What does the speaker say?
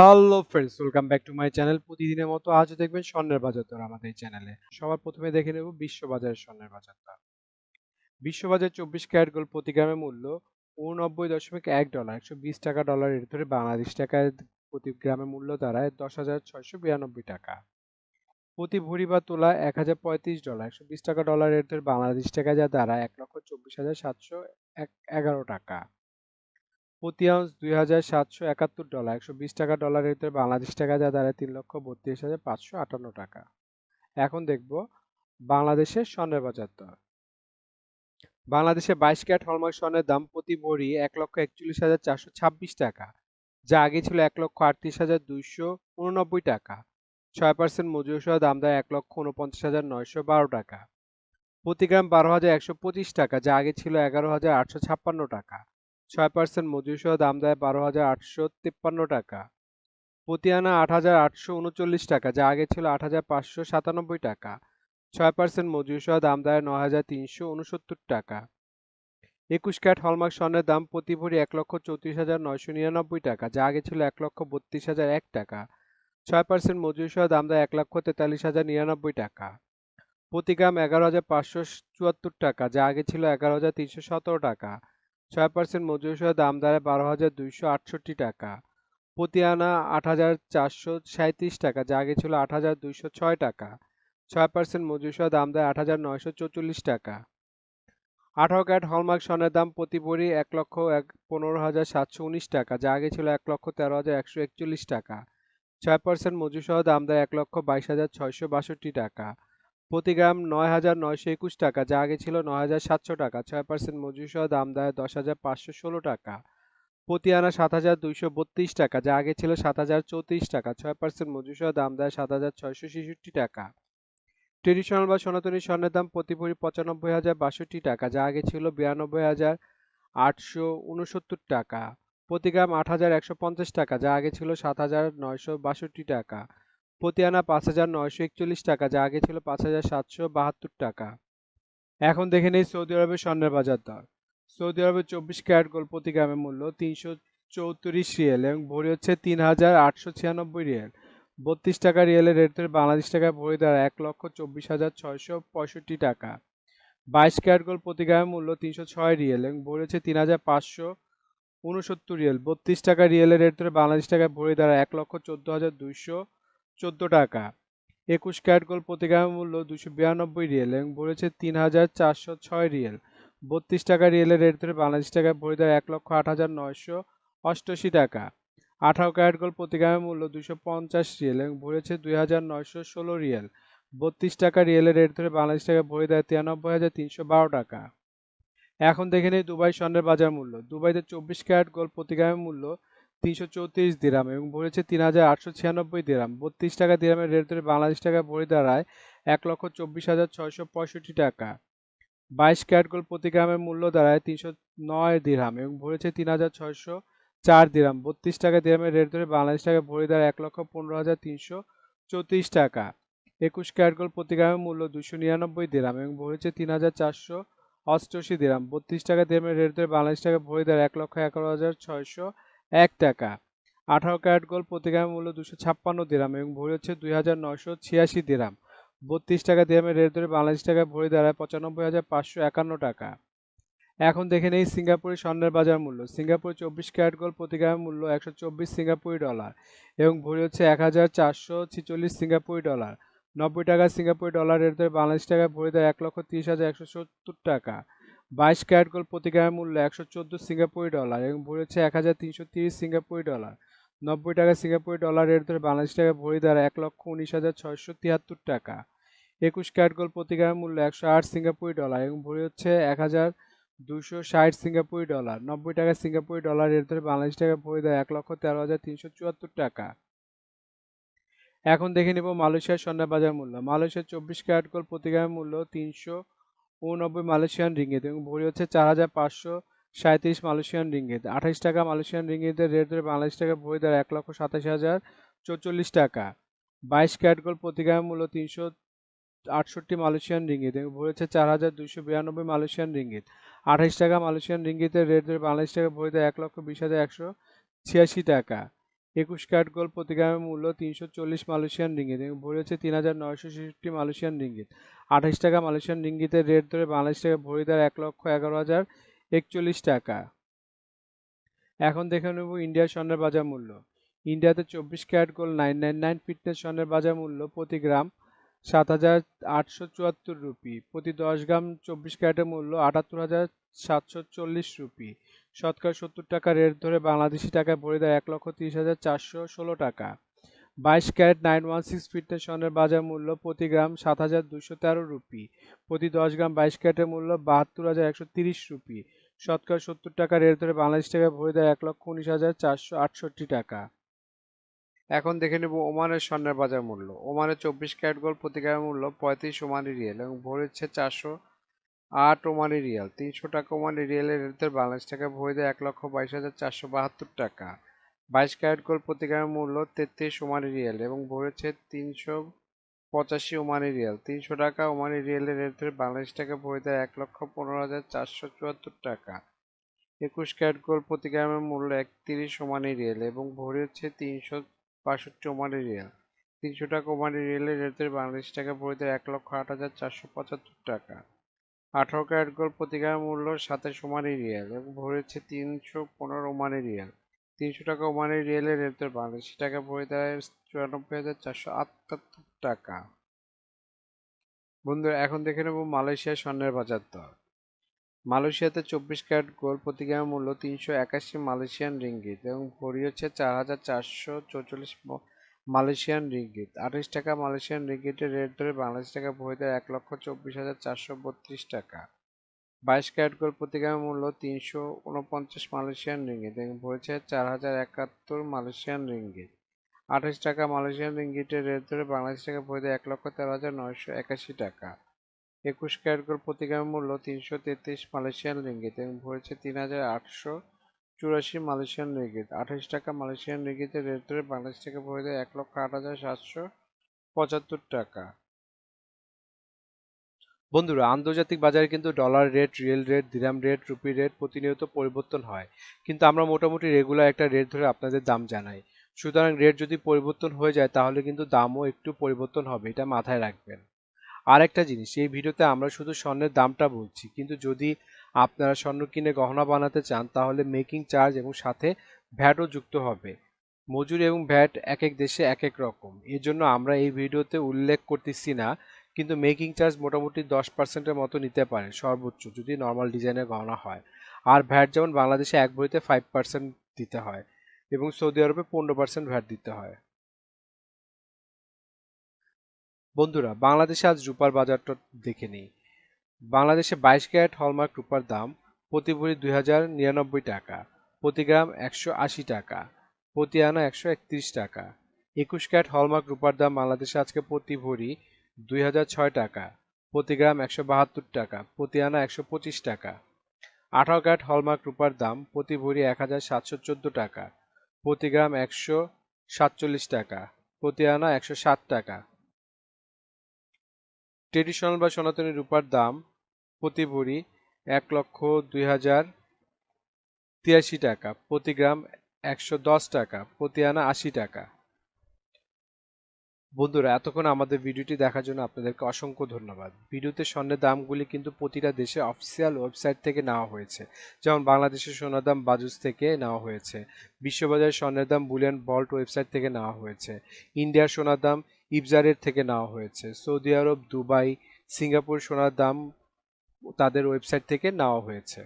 Hello friends welcome back to my channel প্রতিদিনের মতো আজও দেখবেন স্বর্ণের বাজার দর আমাদের এই চ্যানেলে সবার প্রথমে দেখে নেব বিশ্ব বাজারের স্বর্ণের বাজার দর বিশ্ববাজার চব্বিশ ক্যারেট গোল্ড প্রতি গ্রামের মূল্য উননব্বই দশমিক এক ডলার, একশো বিশ টাকা ডলার এর ধরে বাংলাদেশ টাকায় প্রতি গ্রামের মূল্য দাঁড়ায় দশ হাজার ছয়শো বিরানব্বই টাকা। প্রতি ভরি বা তোলা এক হাজার পঁয়ত্রিশ ডলার, একশো বিশ টাকা ডলার এর ধরে বাংলাদেশ টাকায় যা দাঁড়ায় এক লক্ষ চব্বিশ হাজার সাতশো এক এগারো টাকা। প্রতি আউন্স দুই হাজার সাতশো একাত্তর ডলার, একশো বিশ টাকা ডলারের ভিতরে বাংলাদেশ টাকা যা দাঁড়ায় তিন লক্ষ বত্রিশ হাজার পাঁচশো আটান্ন টাকা। এখন দেখব বাংলাদেশের স্বর্ণের বাজার দর। বাংলাদেশে বাইশ ক্যারেট হলমার্ক স্বর্ণের দাম প্রতি ভরি এক লক্ষ একচল্লিশ হাজার চারশো ছাব্বিশ টাকা, যা আগে ছিল এক লক্ষ আটত্রিশ হাজার দুইশো উননব্বই টাকা। ছয় পার্সেন্ট মজুরি সহ দাম দেয় এক লক্ষ উনপঞ্চাশ হাজার নয়শো বারো টাকা। প্রতি গ্রাম বারো হাজার একশো পঁচিশ টাকা, যা আগে ছিল এগারো হাজার আটশো ছাপ্পান্ন টাকা। ছয় পার্সেন্ট মজুরি সহ দাম দেয় বারো হাজার আটশো তিপ্পান্ন টাকা। প্রতি আনা আট হাজার আটশো উনচল্লিশ টাকা, যা আগে ছিল আট হাজার পাঁচশো সাতানব্বই টাকা। ছয় পার্সেন্ট মজুরি সহ দাম দেয় নয় হাজার তিনশো উনসত্তর টাকা। একুশ ক্যাট হলমার্ক স্বর্ণের দাম প্রতি ভরি এক লক্ষ চৌত্রিশ হাজার নয়শো নিরানব্বই টাকা, যা আগে ছিল এক লক্ষ বত্রিশ হাজার এক টাকা। ছয় পার্সেন্ট মজুরি সহ দাম দেয় এক লক্ষ তেতাল্লিশ হাজার নিরানব্বই টাকা। প্রতি গ্রাম এগারো হাজার পাঁচশো চুয়াত্তর টাকা, যা আগে ছিল এগারো হাজার তিনশো সতেরো টাকা। ছয় পার্সেন্ট মজুরি সহ দাম দাঁড়ায় বারো হাজার দুইশো আটষট্টি টাকা। প্রতি আনা আট হাজার চারশো সাঁত্রিশ টাকা, যা আগে ছিল আট হাজার দুইশো ছয় টাকা। ছয় পার্সেন্ট মজুরি সহ দাম দেয় আট হাজার নয়শো চৌচল্লিশ টাকা। আঠারো ক্যারেট হলমার্ক স্বর্ণের দাম প্রতি ভরি এক লক্ষ এক পনেরো হাজার সাতশো উনিশ টাকা, যা আগে ছিল এক লক্ষ তেরো হাজার একশো একচল্লিশ টাকা। ছয় পার্সেন্ট মজুরি সহ দাম দেয় এক লক্ষ বাইশ হাজার ছয়শো বাষট্টি টাকা। প্রতি গ্রাম নয় হাজার নয়শো একুশ টাকা, যা আগে ছিল নয় হাজার সাতশো টাকা। ছয় পার্সেন্ট মজুরি সহ দাম দেয় দশ হাজার পাঁচশো ষোলো টাকা। প্রতি আনা সাত হাজার দুইশো বত্রিশ টাকা, যা আগে ছিল সাত হাজার চৌত্রিশ টাকা। ছয় পার্সেন্ট মজুরি সহ দাম দেয় সাত হাজার ছয়শো ছেষট্টি টাকা। ট্রেডিশনাল বা সনাতনী স্বর্ণের দাম প্রতি ভরি পঁচানব্বই হাজার বাষট্টি টাকা, যা আগে ছিল বিরানব্বই হাজার আটশো উনসত্তর টাকা। প্রতি গ্রাম আট হাজার একশো পঞ্চাশ টাকা, যা আগে ছিল সাত হাজার নয়শো বাষট্টি টাকা। প্রতি আনা পাঁচ হাজার নয়শো একচল্লিশ টাকা, যা আগে ছিল পাঁচ হাজার সাতশো বাহাত্তর টাকা। এখন দেখে নেই সৌদি আরবের স্বর্ণের বাজার দর। সৌদি আরবের চব্বিশ ক্যারেট গোল্ড প্রতি গ্রামের মূল্য তিনশো চৌত্রিশ রিয়েল এবং ভরি হচ্ছে তিন হাজার আটশো ছিয়ানব্বই রিয়েল। বত্রিশ টাকা রিয়েলের রেট ধরে বাংলাদেশ টাকায় ভরি দ্বারা এক লক্ষ চব্বিশ হাজার ছয়শো পঁয়ষট্টি টাকা। বাইশ ক্যারেট গোল্ড প্রতি গ্রামের মূল্য তিনশো ছয় রিয়েল এবং ভরি হচ্ছে তিন হাজার পাঁচশো উনসত্তর রিয়েল। বত্রিশ টাকা রিয়েলের রেট ধরে বাংলাদেশ টাকায় ভরি দ্বারা এক লক্ষ চোদ্দ হাজার দুইশো চোদ্দ টাকা। একুশ ক্যারেট গোল্ড প্রতি গ্রামের মূল্য দুশো বিরানব্বই রিয়েল এবং ভরেছে তিন হাজার চারশো ছয় রিয়েল। বত্রিশ টাকা রিয়েলের রেট ধরে বাংলাদেশ টাকায় ভরে দেয় এক লক্ষ আট হাজার নয়শো অষ্টআশি টাকা। আঠারো ক্যারেট গোল্ড প্রতি গ্রামের মূল্য দুশো পঞ্চাশ রিয়েল এবং ভরেছে দুই হাজার নয়শো ষোলো রিয়েল। বত্রিশ টাকা রিয়েলের রেট ধরে বাংলাদেশ টাকায় ভরে দেয় তিরানব্বই হাজার তিনশো বারো টাকা। এখন দেখে নেই দুবাই স্বর্ণের বাজার মূল্য। দুবাইতে চব্বিশ ক্যারেট গোল্ড প্রতি গ্রামের মূল্য তিনশো চৌত্রিশ দিরাম এবং ভরেছে তিন হাজার আটশো ছিয়ানব্বই দিরাম। বত্রিশ টাকা দিরামের রেট ধরে বাংলাদেশ টাকা ভরে দাঁড়ায় এক লক্ষ চব্বিশ হাজার ছয়শো পঁয়ষট্টি টাকা। বাইশ ক্যারেট গোল্ড প্রতি গ্রামের মূল্য দাঁড়ায় তিনশো নয় দিরহাম এবং ভরেছে তিন হাজার ছয়শো চার দিরাম। বত্রিশ টাকা দিরামের রেট ধরে বাংলাদেশ টাকা ভরে দাঁড়ায় এক লক্ষ পনেরো হাজার তিনশো চৌত্রিশ টাকা। একুশ ক্যারেট গোল্ড প্রতি গ্রামের মূল্য দুশো নিরানব্বই দিরাম এবং ভরেছে তিন হাজার চারশো অষ্টআশি দিরাম। বত্রিশ টাকা দিরামের রেট ধরে বাংলাদেশ টাকা ভরে দাঁড়ায় এক লক্ষ এগারো হাজার ছয়শো এক টাকা। আঠারো ক্যারেট গোল্ড প্রতি গ্রামের মূল্য দুশো ছাপ্পান্ন দিরাম এবং ভরি হচ্ছে দুই হাজার নয়শো ছিয়াশি দিরাম। বত্রিশ টাকা দিরামের রেট ধরে বাংলাদেশ টাকায় ভরি দাঁড়ায় পঁচানব্বই হাজার পাঁচশো একান্ন টাকা। এখন দেখে নেই সিঙ্গাপুরি স্বর্ণের বাজার মূল্য। সিঙ্গাপুর চব্বিশ ক্যারেট গোল্ড প্রতি গ্রামের মূল্য একশো চব্বিশ সিঙ্গাপুরি ডলার এবং ভরি হচ্ছে এক হাজার চারশো ছিচল্লিশ সিঙ্গাপুরি ডলার। নব্বই টাকা সিঙ্গাপুরি ডলার রেট ধরে বাংলাদেশ টাকায় ভরি দেয় এক লক্ষ তিরিশ হাজার একশো সত্তর টাকা। বাইশ ক্যারেট গোল্ড প্রতি গ্রামের মূল্য একশো চোদ্দ সিঙ্গাপুরি ডলার এবং ভরি হচ্ছে এক হাজার তিনশো তিরিশ সিঙ্গাপুরি ডলার। নব্বই টাকা সিঙ্গাপুরি ডলার রেট ধরে বাংলাদেশ টাকা ভরি দ্বারা এক লক্ষ উনিশ হাজার ছয়শো তিয়াত্তর টাকা। একুশ ক্যারেট গোল্ড প্রতি গ্রামের মূল্য একশো আট সিঙ্গাপুরি ডলার এবং ভরি হচ্ছে এক হাজার দুশো ষাট সিঙ্গাপুরি ডলার। নব্বই টাকা সিঙ্গাপুরি ডলার রেট ধরে বাংলাদেশ টাকা ভরি দেয় এক লক্ষ তেরো হাজার তিনশো চুয়াত্তর টাকা। এখন দেখে নিব মালয়েশিয়ার স্বর্ণের বাজার মূল্য। মালয়েশিয়ার চব্বিশ ক্যারেট গোল্ড প্রতি গ্রামের মূল্য তিনশো উননব্বই মালয়েশিয়ান রিঙ্গিত এবং ভরি হচ্ছে চার হাজার পাঁচশো সাঁত্রিশ মালয়েশিয়ান রিঙ্গিত। আঠাশ টাকা মালয়েশিয়ান রিঙ্গিতের রেট ধরে বাংলাদেশ টাকা ভরি দেয় এক লক্ষ সাতাশ হাজার চৌচল্লিশ টাকা। বাইশ প্রতি গ্রামের মূল্য তিনশো আটষট্টি মালয়েশিয়ান রিঙ্গিত এবং ভরি হচ্ছে চার হাজার দুশো বিরানব্বই মালয়েশিয়ান রিঙ্গিত। আঠাশ টাকা মালয়েশিয়ান রিঙ্গিতের রেট ধরে বাংলাদেশ টাকা ভরি দেয় এক লক্ষ বিশ হাজার একশো ছিয়াশি টাকা। একুশ ক্যারেট গোল্ড প্রতি গ্রামের মূল্য তিনশো চল্লিশ মালয়েশিয়ান রিঙ্গিত এবং ভরি হচ্ছে তিন হাজার নয়শো ছেষট্টি মালয়েশিয়ান রিঙ্গিত। আঠাশ টাকা মালয়েশিয়ান রিঙ্গিতের রেট ধরে বাংলাদেশ টাকা ভরি দেওয়ার এক লক্ষ এগারো হাজার একচল্লিশ টাকা। এখন দেখে নেব ইন্ডিয়ার স্বর্ণের বাজার মূল্য। ইন্ডিয়াতে চব্বিশ carat gold nine nine nine fitness স্বর্ণের বাজার মূল্য প্রতি গ্রাম সাত হাজার আটশো চুয়াত্তর রুপি। প্রতি দশ গ্রাম চব্বিশ ক্যারেটের মূল্য আটাত্তর হাজার সাতশো চল্লিশ রুপি। শতকরা সত্তর টাকা রেট ধরে বাংলাদেশি টাকায় ভরে দেয় এক লক্ষ তিরিশ হাজার চারশো ষোলো টাকা। বাইশ carat nine one six fitness স্বর্ণের বাজার মূল্য প্রতি গ্রাম সাত হাজার দুশো তেরো রুপি। প্রতি দশ গ্রাম বাইশ ক্যারেটের মূল্য বাহাত্তর হাজার একশো তিরিশ রুপি। শতকরা সত্তর টাকা রেট ধরে বাংলাদেশ টাকায় ভরে দেয় এক লক্ষ উনিশ হাজার চারশো আটষট্টি টাকা। এখন দেখে নেব ওমানের স্বর্ণের বাজার মূল্য। ওমানের চব্বিশ ক্যারেট গোল্ড প্রতি গ্রামের মূল্য পঁয়ত্রিশ ওমানি রিয়েল এবং ভরেছে চারশো আট ওমানি রিয়াল, তিনশো টাকা ওমানি রিয়েলের রেটের বাংলাদেশ টাকায় ভরে দেয় এক লক্ষ বাইশ হাজার চারশো বাহাত্তর টাকা। বাইশ ক্যারেট গোল্ড প্রতি গ্রামের মূল্য তেত্রিশ ওমানি রিয়েল এবং ভরেছে তিনশো পঁচাশি ওমানি রিয়াল। তিনশো টাকা ওমানি রিয়েলের রেট ধরে বাংলাদেশ টাকা ভরে দেয় এক লক্ষ পনেরো হাজার চারশো চুয়াত্তর টাকা। একুশ ক্যারেট গোল্ড প্রতি গ্রামের মূল্য একত্রিশ ওমানি রিয়েল এবং ভরে হচ্ছে তিনশো বাষট্টি ওমানি রিয়াল। তিনশো টাকা ওমানি রিয়েলের রেট ধরে বাংলাদেশ টাকা ভরে দেয় এক লক্ষ আট হাজার চারশো পঁচাত্তর টাকা। আঠারো ক্যারেট গোল্ড প্রতি মূল্য সাতাশ ওমানি রিয়াল এবং ভরেছে তিনশো পনেরো ওমানি রিয়াল। তিনশো টাকা ওমানি রিয়েলের রেট বাংলাদেশি টাকা ভরে দেয় চুরানব্বই হাজার চারশো আটাত্তর টাকা। বন্ধুরা, এখন দেখে নেব মালয়েশিয়ার স্বর্ণের বাজার দর। মালয়েশিয়াতে চব্বিশ ক্যারেট গোল্ড প্রতি গ্রামের মূল্য তিনশো একাশি মালয়েশিয়ান রিঙ্গিত এবং ভরি হচ্ছে চার হাজার চারশো চৌচল্লিশ মালয়েশিয়ান রিঙ্গিত। আঠাশ টাকা মালয়েশিয়ান রিঙ্গিতের রেট ধরে বাংলাদেশ টাকা দেয় এক লক্ষ চব্বিশ হাজার চারশো বত্রিশ টাকা। বাইশ ক্যারেট গোল্ড প্রতি মূল্য তিনশো উনপঞ্চাশ মালয়েশিয়ান রিঙ্গিত এবং ভরেছে চার হাজার একাত্তর মালয়েশিয়ান রিঙ্গিত। আঠাশ টাকা মালয়েশিয়ান রিঙ্গিটের রেট ধরে বাংলাদেশ টাকা দেয় এক লক্ষ তেরো হাজার নয়শো একাশি টাকা। একুশ ক্যারেট গোল্ড প্রতি মূল্য তিনশো তেত্রিশ মালয়েশিয়ান রিঙ্গিত এবং ভরেছে তিন হাজার আটশো চুরাশি মালয়েশিয়ান রিঙ্গিত। আঠাশ টাকা মালয়েশিয়ান রিঙ্গিতের রেট ধরে বাংলাদেশ থেকে ভরে দেয় এক লক্ষ আট হাজার সাতশো পঁচাত্তর টাকা। বন্ধুরা, আন্তর্জাতিক বাজারে কিন্তু dollar rate, real rate, dirham rate, rupee rate প্রতিনিয়ত পরিবর্তন হয়। কিন্তু আমরা মোটামুটি রেগুলার একটা রেট ধরে আপনাদের দাম জানাই। সুতরাং রেট যদি পরিবর্তন হয়ে যায়, তাহলে কিন্তু দামও একটু পরিবর্তন হবে, এটা মাথায় রাখবেন। আরেকটা জিনিস, এই ভিডিওতে আমরা শুধু স্বর্ণের দামটা বলছি, কিন্তু যদি আপনারা স্বর্ণ কিনে গহনা বানাতে চান, তাহলে মেকিং চার্জ এবং সাথে ভ্যাটও যুক্ত হবে। মজুরি এবং ভ্যাট এক এক দেশে এক এক রকম। এর জন্য আমরা এই ভিডিওতে উল্লেখ করতেছি না, কিন্তু মেকিং চার্জ মোটামুটি দশ পার্সেন্টের মতো নিতে পারে সর্বোচ্চ, যদি নর্মাল ডিজাইনের গহনা হয়। আর ভ্যাট যেমন বাংলাদেশে এক ভরিতে ফাইভ পার্সেন্ট দিতে হয় এবং সৌদি আরবে পনেরো পার্সেন্ট ভ্যাট দিতে হয়। বন্ধুরা, বাংলাদেশে আজ রূপার বাজারটা দেখে নিই। বাংলাদেশে বাইশ ক্যারেট হলমার্ক রূপার দাম প্রতি ভরি দুই হাজার নিরানব্বই টাকা, প্রতি গ্রাম একশো আশি টাকা, প্রতি আনা একশো একত্রিশ টাকা। একুশ ক্যারেট হলমার্ক রূপার দাম বাংলাদেশে আজকে প্রতি ভরি দুই হাজার ছয় টাকা, প্রতি গ্রাম একশো বাহাত্তর টাকা, প্রতি আনা একশো পঁচিশ টাকা। আঠারো ক্যারেট হলমার্ক রূপার দাম প্রতি ভরি এক হাজার সাতশো চোদ্দ টাকা, প্রতি গ্রাম একশো সাতচল্লিশ টাকা, প্রতি আনা একশো ষাট টাকা। ট্রেডিশনাল বা সনাতনী রূপার দাম প্রতি ভরি এক লক্ষ দুই হাজার তিরাশি টাকা, প্রতি গ্রাম একশো দশ টাকা, প্রতি আনা আশি টাকা। বন্ধুরা, এতক্ষণ আমাদের ভিডিওটি দেখার জন্য আপনাদেরকে অসংখ্য ধন্যবাদ। ভিডিওতে স্বর্ণের দামগুলি কিন্তু প্রতিটা দেশে অফিসিয়াল ওয়েবসাইট থেকে নেওয়া হয়েছে। যেমন বাংলাদেশের সোনার দাম বাজুস থেকে নেওয়া হয়েছে। বিশ্ববাজার স্বর্ণের দাম বুলিয়ান বল্ট ওয়েবসাইট থেকে নেওয়া হয়েছে। ইন্ডিয়ার সোনার দাম ইবজারের থেকে নেওয়া হয়েছে। সৌদি আরব, দুবাই সিঙ্গাপুর সোনার দাম তাদের ওয়েবসাইট থেকে নেওয়া হয়েছে।